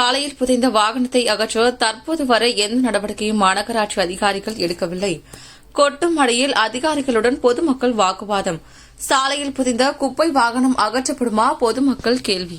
சாலையில் புதைந்த வாகனத்தை அகற்ற தற்போது வரை எந்த நடவடிக்கையும் மாநகராட்சி அதிகாரிகள் எடுக்கவில்லை. கொட்டும் மழையில் அதிகாரிகளுடன் பொதுமக்கள் வாக்குவாதம். சாலையில் புதைந்த குப்பை வாகனம் அகற்றப்படுமா? பொதுமக்கள் கேள்வி.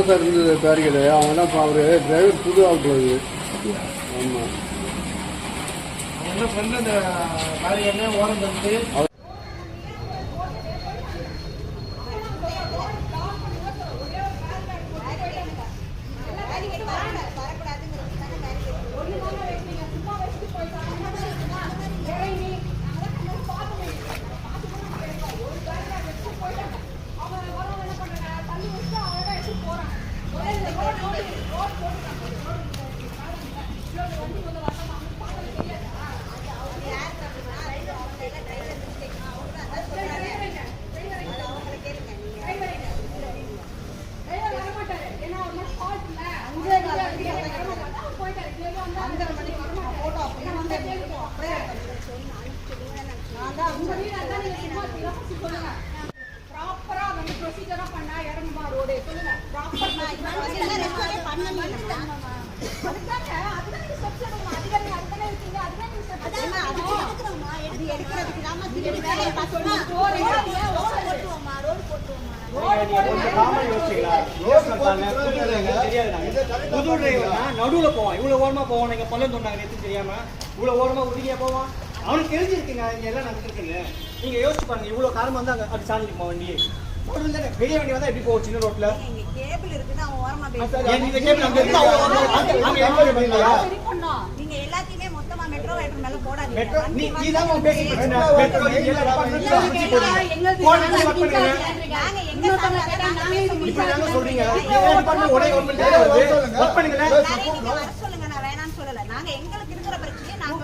சார் இருந்தது பேரிகேடு. அவங்க தான் இப்போ அவர் டிரைவர் புது ஆள் வருது ஆமாம் என்ன பண்ண அந்த காரியமே ஓரம் தந்து ப்ராப்பரா வந்து ப்ரொசீஜரா பண்ணா இறங்குமா ரோடு சொல்லுங்க ப்ராப்பர் அதுதான் நீங்க ஸ்டெப்ஸ் எடுக்கணும் அதிகாரி அதுதானே இருக்கீங்க அதுதான் நீங்க ஸ்டெப்ஸ் புது போவான். இவ்வளவு ஓரமா போவான். நீங்க பள்ளம் சொன்னாங்க எதுவும் தெரியாம. இவ்வளவு ஓரமா உறுதியா போவான்? அவனுக்கு தெரிஞ்சிருக்குங்க இங்க எல்லாம் நடந்துருக்குங்க. நீங்க யோசிச்சு பாருங்க இவ்வளவு காரம் வந்து அங்க அப்படி சாஞ்சிருக்குமா வண்டி ரோடு பெரிய வண்டி வந்தா எப்படி சின்ன கேபிள் இருக்குன்னு அவன் ஓரமா ஏன் இந்த கேபிள் அங்க இருக்கு அவங்க அங்க- அங்க எங்க இருக்கீங்களா சரி பண்ணோம் நீங்க எல்லாத்தையுமே மொத்தமா மெட்ரோ வேட்டர் மேல போடாதீங்க. மெட்ரோ நீ வண்டி நீ தான் உன் பேசி பிரச்சனை. மெட்ரோ நீ எல்லா டிபார்ட்மெண்ட்ல பிடிச்சி போடுங்க. போடுங்க ஒர்க் பண்ணுங்க நாங்க எங்க நாங்க சொல்றீங்க? எல்லா டிபார்ட்மெண்ட் ஒரே கவர்மெண்ட் வர சொல்லுங்க. நான் வேணாம்னு சொல்லல. நாங்க எங்களுக்கு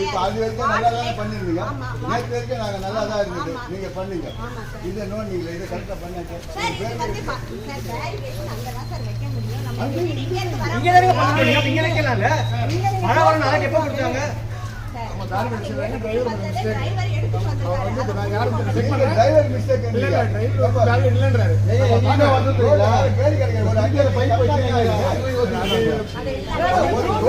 இப்ப. அது வரைக்கும் நல்லா தானே பண்ணிருந்தீங்க. நேற்று வரைக்கும் நாங்க நல்லா தான் இருந்தது. நீங்க பண்ணீங்க. இதை நோண்டிங்களே இதை கரெக்டா பண்ணாங்க இங்க தானே பண்ணுங்க இங்க வைக்கலாம்ல மழை வர நாளைக்கு எப்ப கொடுத்தாங்க? சார், வந்தது டிரைவர் மிஸ்டேக் ஒரு ஒரு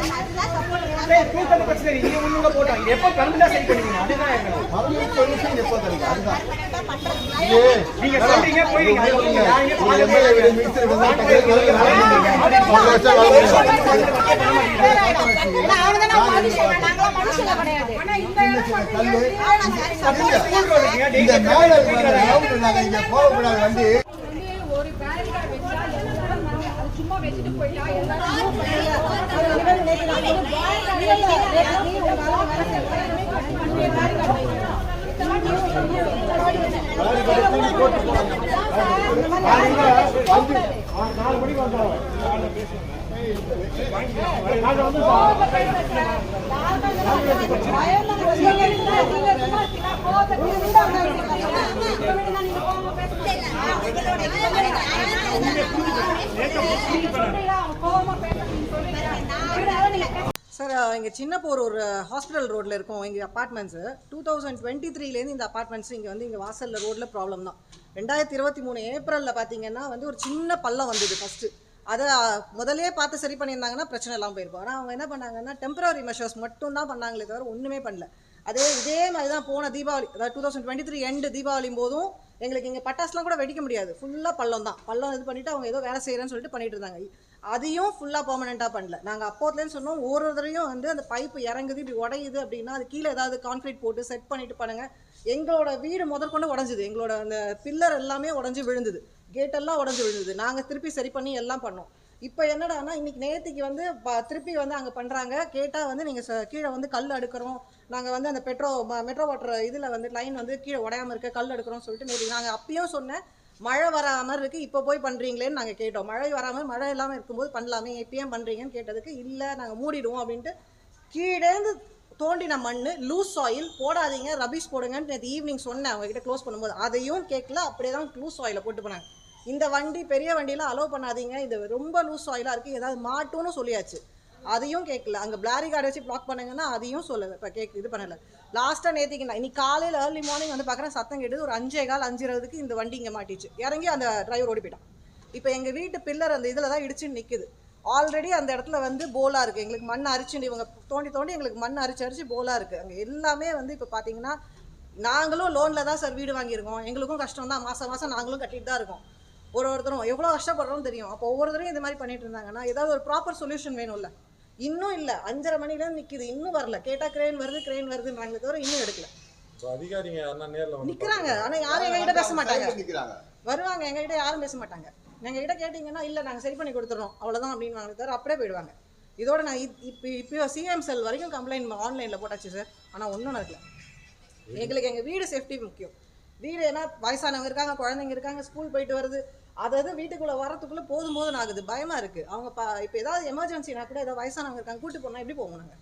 கல்யாணம் பிரச்சனை போட்டாங்க எப்போ சரி பண்ணுவீங்க அதுதான் எப்போ கிடைக்கும்? அதுதான். நீங்க சொல்றீங்க போயிடுங்க இந்த இந்த மேல நாங்க இங்க போகக்கூடாது ஒரு வச்சா சும்மா வச்சுட்டு வைக்கணும். நாலு மணிக்கு வந்தோம் சார் இங்கே சின்னப்பூர் ஒரு ஹாஸ்பிட்டல் ரோட்டில் இருக்கும். எங்கள் அப்பார்ட்மெண்ட்ஸு டூ தௌசண்ட் டுவெண்ட்டி த்ரீலேருந்து இந்த அப்பார்ட்மெண்ட்ஸ் இங்கே வந்து இங்கே வாசலில் ரோட்டில் ப்ராப்ளம் தான். ரெண்டாயிரத்தி இருபத்தி மூணு ஏப்ரலில் பார்த்தீங்கன்னா வந்து ஒரு சின்ன பள்ளம் வந்தது ஃபஸ்ட்டு அதை முதலே பார்த்து சரி பண்ணியிருந்தாங்கன்னா பிரச்சனை இல்லாமல் போயிருக்கும். ஆனால் அவங்க என்ன பண்ணாங்கன்னா டெம்பரரி மெஷர்ஸ் மட்டும் தான் பண்ணாங்களே தவிர ஒன்றுமே பண்ணல. அதே இதே மாதிரி தான் போன தீபாவளி அதாவது டூ தௌசண்ட் டுவெண்ட்டி த்ரீ எண்டு தீபாவளி போதும் எங்களுக்கு இங்கே பட்டாசுலாம் கூட வெடிக்க முடியாது. ஃபுல்லாக பள்ளம் தான். பள்ளம் இது பண்ணிவிட்டு அவங்க ஏதோ வேலை செய்கிறேன்னு சொல்லிட்டு பண்ணிட்டு இருந்தாங்க. அதையும் ஃபுல்லாக பர்மனெண்ட்டாக பண்ணல. நாங்கள் அப்போத்துலேருந்து சொன்னோம் ஒரு தடவையும் வந்து அந்த பைப்பு இறங்குது இப்படி உடையுது அப்படின்னா அது கீழே ஏதாவது கான்க்ரீட் போட்டு செட் பண்ணிட்டு பண்ணுங்கள் எங்களோட வீடு முதற்கொண்டு உடஞ்சுது. எங்களோட அந்த பில்லர் எல்லாமே உடஞ்சி விழுந்தது. கேட்டெல்லாம் உடஞ்சி விழுந்தது. நாங்கள் திருப்பி சரி பண்ணி எல்லாம் பண்ணோம். இப்போ என்னடான்னா இன்னைக்கு நேற்றுக்கு வந்து ப- திருப்பி வந்து அங்கே பண்ணுறாங்க கேட்டால் வந்து நீங்கள் கீழே வந்து கல் அடுக்கிறோம். நாங்கள் வந்து அந்த பெட்ரோ மெட்ரோ வாட்டர் இதில் வந்து லைன் வந்து கீழே உடையாமல் இருக்க கல் அடுக்கிறோம் சொல்லிட்டு நேற்று நாங்கள் அப்பயும் சொன்னேன். மழை வராமல் இருக்குது இப்போ போய் பண்ணுறீங்களேன்னு நாங்கள் கேட்டோம். மழை வராமல் மழை இல்லாமல் இருக்கும்போது பண்ணலாமே இப்போ ஏன் பண்ணுறீங்கன்னு கேட்டதுக்கு இல்லை நாங்கள் மூடிடுவோம் அப்படின்ட்டு கீழேந்து தோண்டின மண் லூஸ் ஆயில் போடாதீங்க ரபிஷ் போடுங்கன்னு நேற்று ஈவினிங் சொன்னேன் அவங்ககிட்ட க்ளோஸ் பண்ணும்போது. அதையும் கேட்கல அப்படியே தான் லூஸ் ஆயிலை போட்டு போனாங்க. இந்த வண்டி பெரிய வண்டியெலாம் அலோவ் பண்ணாதீங்க. இது ரொம்ப லூஸ் ஆயிலாக இருக்குது ஏதாவது மாட்டும்னு சொல்லியாச்சு. அதையும் கேட்கல அங்கே பிளாரி கார்டு வச்சு பிளாக் பண்ணுங்கன்னா அதையும் சொல்லலை இப்போ கேக் இது பண்ணலை. லாஸ்ட்டாக நேற்றுக்கு நான் இன்னைக்கு காலையில் ஏர்லி மார்னிங் வந்து பார்க்குறேன் சத்தம் கேட்டது ஒரு அஞ்சே கால் அஞ்சு இருபதுக்கு இந்த வண்டி இங்கே மாட்டிச்சு. இறங்கி அந்த டிரைவர் ஓடி போயிட்டான். இப்போ எங்கள் வீட்டு பில்லர் அந்த இதில் தான் இடிச்சு நிற்குது ஆல்ரெடி அந்த இடத்துல வந்து போலாக இருக்குது எங்களுக்கு மண் அரிச்சு இவங்க தோண்டி தோண்டி எங்களுக்கு மண் அரிச்சு அரிச்சு போலாக இருக்குது அங்கே எல்லாமே வந்து இப்போ பார்த்தீங்கன்னா நாங்களும் லோனில் தான் சார் வீடு வாங்கியிருக்கோம். எங்களுக்கும் கஷ்டம் தான் மாதம் மாதம் நாங்களும் கட்டிட்டு தான் இருக்கோம். ஒரு ஒருத்தரும் எவ்வளோ கஷ்டப்படுறோம்னு தெரியும். அப்போ ஒவ்வொருத்தரும் இந்த மாதிரி பண்ணிட்டு இருந்தாங்கன்னா ஏதாவது ஒரு ப்ராப்பர் சொல்யூஷன் வேணும்ல. இன்னும் இல்லை. அஞ்சரை மணிலேருந்து நிற்கிது இன்னும் வரல. கேட்டால் கிரேன் வருது கிரேன் வருதுன்றாங்களே தவிர இன்னும் எடுக்கல. அதிகாரிங்க யாருன்னா நேரில் வந்து நிற்கிறாங்க ஆனால் யாரும் எங்ககிட்ட பேச மாட்டாங்க. நிக்கிறாங்க. வருவாங்க. எங்ககிட்ட யாரும் பேச மாட்டாங்க. எங்ககிட்ட கேட்டிங்கன்னா இல்லை நாங்கள் சரி பண்ணி கொடுத்துறோம். அவ்வளோதான் அப்படின்னு தவிர அப்படியே போயிடுவாங்க. இதோட நான் இப்போ இப்போ சிஎம் செல் வரைக்கும் கம்ப்ளைண்ட் ஆன்லைனில் போட்டாச்சு சார் ஆனால் ஒன்றும் நடக்கல. எங்களுக்கு எங்கள் வீடு சேஃப்டி முக்கியம். வீடு ஏன்னா வயசானவங்க இருக்காங்க குழந்தைங்க இருக்காங்க ஸ்கூல் போயிட்டு வருது. அதாவது வீட்டுக்குள்ளே வரத்துக்குள்ளே போதும் போதும் ஆகுது. பயமாக இருக்குது அவங்க இப்போ ஏதாவது எமர்ஜென்சினா கூட ஏதாவது வயசானவங்க இருக்காங்க கூட்டு போனால் எப்படி போவோம் நாங்கள்